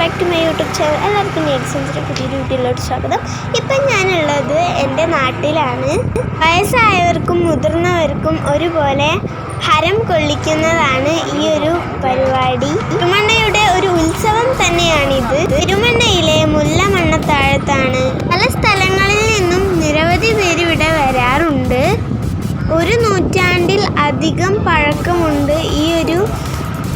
Back to my YouTube channel എല്ലാവർക്കും നേഴ്സിന്റെ പുതിയൊരു വീഡിയോയിലോട്ട് സ്വാഗതം. ഇപ്പം ഞാനുള്ളത് എന്റെ നാട്ടിലാണ്. വയസ്സായവർക്കും മുതിർന്നവർക്കും ഒരുപോലെ ഹരം കൊള്ളിക്കുന്നതാണ് ഈ ഒരു പരിപാടി. തിരുമണ്ണയുടെ ഒരു ഉത്സവം തന്നെയാണിത്. തിരുമണ്ണയിലെ മുല്ലമണ്ണത്താഴത്താണ് പല സ്ഥലങ്ങളിൽ നിന്നും നിരവധി പേര് ഇവിടെ വരാറുണ്ട്. ഒരു നൂറ്റാണ്ടിൽ അധികം പഴക്കമുണ്ട് ഈ ഒരു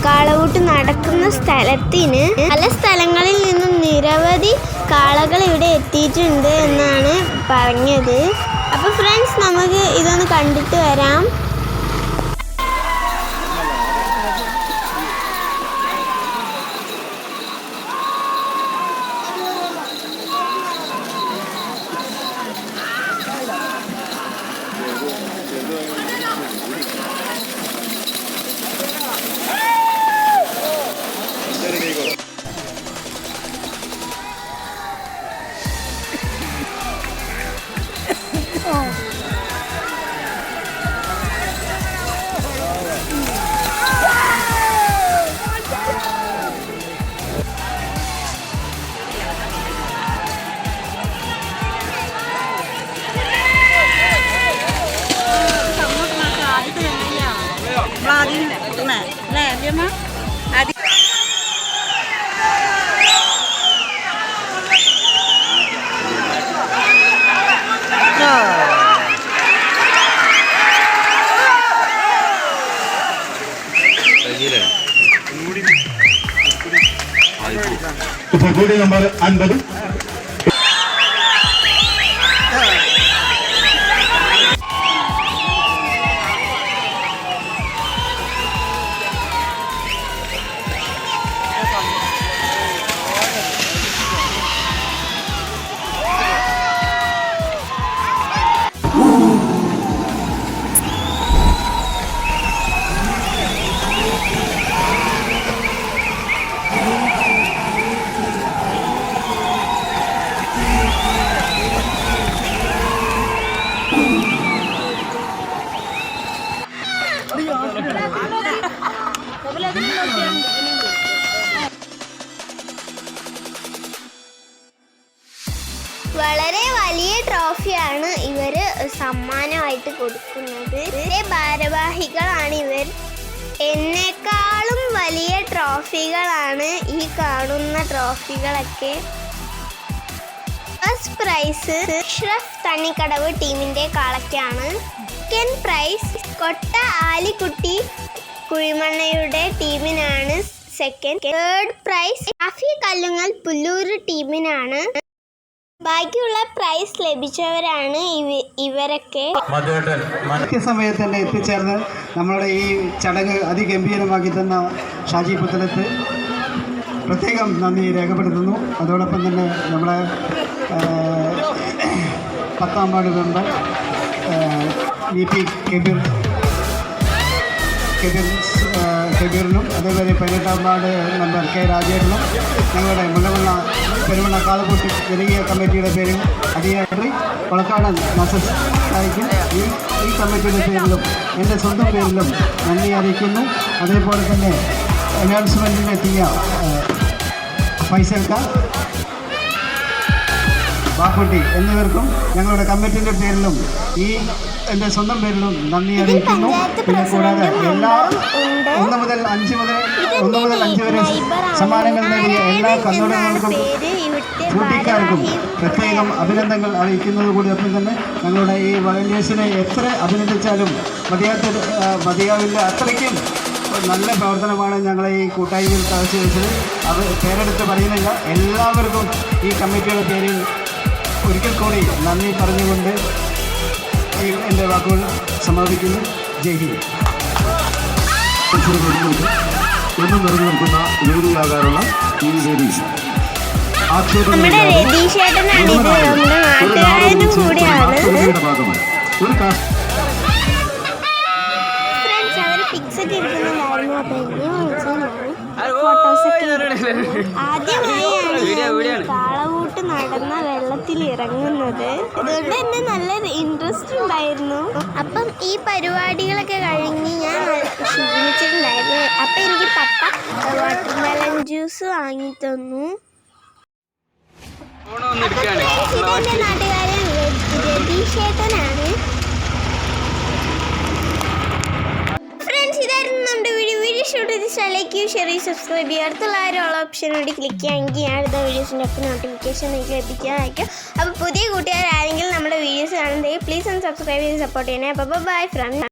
കാളകൂട്ട് നടക്കുന്ന സ്ഥലത്തിന് പല സ്ഥലങ്ങളിൽ നിന്നും നിരവധി കാളകൾ ഇവിടെ എത്തിയിട്ടുണ്ട് എന്നാണ് പറഞ്ഞത്. അപ്പോൾ ഫ്രണ്ട്സ് നമുക്ക് ഇതൊന്ന് കണ്ടിട്ട് വരാം. ഇപ്പോൾ കൂടി നമ്പർ അൻപത് വളരെ ട്രോഫിയാണ് ഇവർ സമ്മാനമായിട്ട് കൊടുക്കുന്നത്. ഭാരവാഹികളാണ് ഇവർ. എന്നെക്കാളും വലിയ ട്രോഫികളാണ് ഈ കാണുന്ന ട്രോഫികളൊക്കെ. ഫസ്റ്റ് പ്രൈസ് ഷ്രഫ് തണ്ണിക്കടവ് ടീമിന്റെ കാളയ്ക്കാണ്. സെക്കൻഡ് പ്രൈസ് കൊട്ട ആലിക്കുട്ടി കുഴിമണ്ണയുടെ ടീമിനാണ്. Second third prize Shafi Kallungal Pulloor ടീമിനാണ്. ബാക്കിയുള്ള പ്രൈസ് ലഭിച്ചവരാണ് ഇവരൊക്കെ. സമയത്ത് കൃത്യസമയത്ത് തന്നെ എത്തിച്ചേർന്ന് നമ്മളുടെ ഈ ചടങ്ങ് അതിഗംഭീരമാക്കി തന്ന ഷാജി പുത്തലത്ത് പ്രത്യേകം നന്ദി രേഖപ്പെടുത്തുന്നു. അതോടൊപ്പം തന്നെ നമ്മുടെ പത്താം ward member V P Kebir Kabeer കബീറിനും അതേപോലെ പതിനെട്ടാം വാർഡ് മെമ്പർ കെ രാജേട്ടനും ഞങ്ങളുടെ മുല്ലമുള്ള പെരുമണ്ണ കാലക്കൂട്ടി ജനകീയ കമ്മിറ്റിയുടെ പേരിൽ അടിയേറി കൊളക്കാടൻ നസസ് സായിക്കും ഈ ഈ കമ്മിറ്റിയുടെ പേരിലും എന്റെ സ്വന്തം പേരിലും നന്ദി അറിയിക്കുന്നു. അതേപോലെ തന്നെ അനൗൺസ്മെന്റിനെത്തിയ ഫൈസൽക്ക ബാക്കുട്ടി എന്നിവർക്കും ഞങ്ങളുടെ കമ്മിറ്റിന്റെ പേരിലും ഈ എന്റെ സ്വന്തം പേരിലും നന്ദി അറിയിക്കുന്നു പിന്നെ കൂടാതെ എല്ലാ. ഒന്ന് മുതൽ അഞ്ച് മുതൽ ഒന്ന് മുതൽ അഞ്ച് വരെ. സമ്മാനങ്ങൾ നേടിയ എല്ലാ കന്നുടകൾക്കും കൂട്ടിക്കാർക്കും പ്രത്യേകം അഭിനന്ദനങ്ങൾ അറിയിക്കുന്നത് കൂടിയൊപ്പം തന്നെ ഞങ്ങളുടെ ഈ വളണ്ടിയേഴ്സിനെ എത്ര അഭിനന്ദിച്ചാലും മതിയാത്ത മതിയാവില്ല അത്രയ്ക്കും നല്ല പ്രവർത്തനമാണ് ഞങ്ങളെ ഈ കൂട്ടായ്മയിൽ കാഴ്ചവെച്ചത് അത് പേരെടുത്ത് പറയുന്നില്ല എല്ലാവർക്കും ഈ കമ്മിറ്റിയുടെ പേരിൽ ഒരിക്കൽ കൂടി നന്ദി പറഞ്ഞുകൊണ്ട് ഈ എന്റെ വാക്കുകൾ സമാപിക്കുന്നു. ജയ് ഹിന്ദ്. എന്നും നിറഞ്ഞു നിൽക്കുന്ന വേദിയാകാറുള്ള ഈ നമ്മുടെ രതീഷ് ചേട്ടനാണ് ഇത്. നമ്മുടെ നാട്ടുകാരനും കൂടിയാണ്. ഒരു ഫ്രണ്ട്സ് അവർ. ആദ്യമായാണ് നടന്ന വെള്ളത്തിൽ ഇറങ്ങുന്നത് അതുകൊണ്ട് തന്നെ നല്ലൊരു ഇൻട്രസ്റ്റ് ഉണ്ടായിരുന്നു. അപ്പം ഈ പരിപാടികളൊക്കെ കഴിഞ്ഞ് ഞാൻ ക്ഷീണിച്ചിട്ടുണ്ടായിരുന്നു. അപ്പം എനിക്ക് പപ്പ വാട്ടർ മെലൺ ജ്യൂസ് വാങ്ങി തന്നു. ഇതെന്റെ നാട്ടുകാരൻ രതീഷേട്ടനാണ് ഫ്രണ്ട്സ് ഇതായിരുന്നു നമ്മുടെ വീഡിയോ വീഡിയോ ഷൂട്ട് ഇത് ലൈക്ക് ഷെയർ സബ്സ്ക്രൈബ് ചെയ്യുക. അടുത്തുള്ള ഓപ്ഷൻ വേണ്ടി ക്ലിക്ക് ചെയ്യാമെങ്കിൽ ഞാൻ അടുത്ത വീഡിയോസിന്റെ ഒക്കെ നോട്ടിഫിക്കേഷൻ നിങ്ങൾക്ക് ലഭിക്കാനായിരിക്കും അപ്പോൾ പുതിയ കൂട്ടുകാരാരെങ്കിലും നമ്മുടെ വീഡിയോസ് കാണുന്നത് പ്ലീസ് ഒന്ന് സബ്സ്ക്രൈബ് ചെയ്ത് സപ്പോർട്ട് ചെയ്യണേ. അപ്പോൾ ബൈ ഫ്രണ്ട്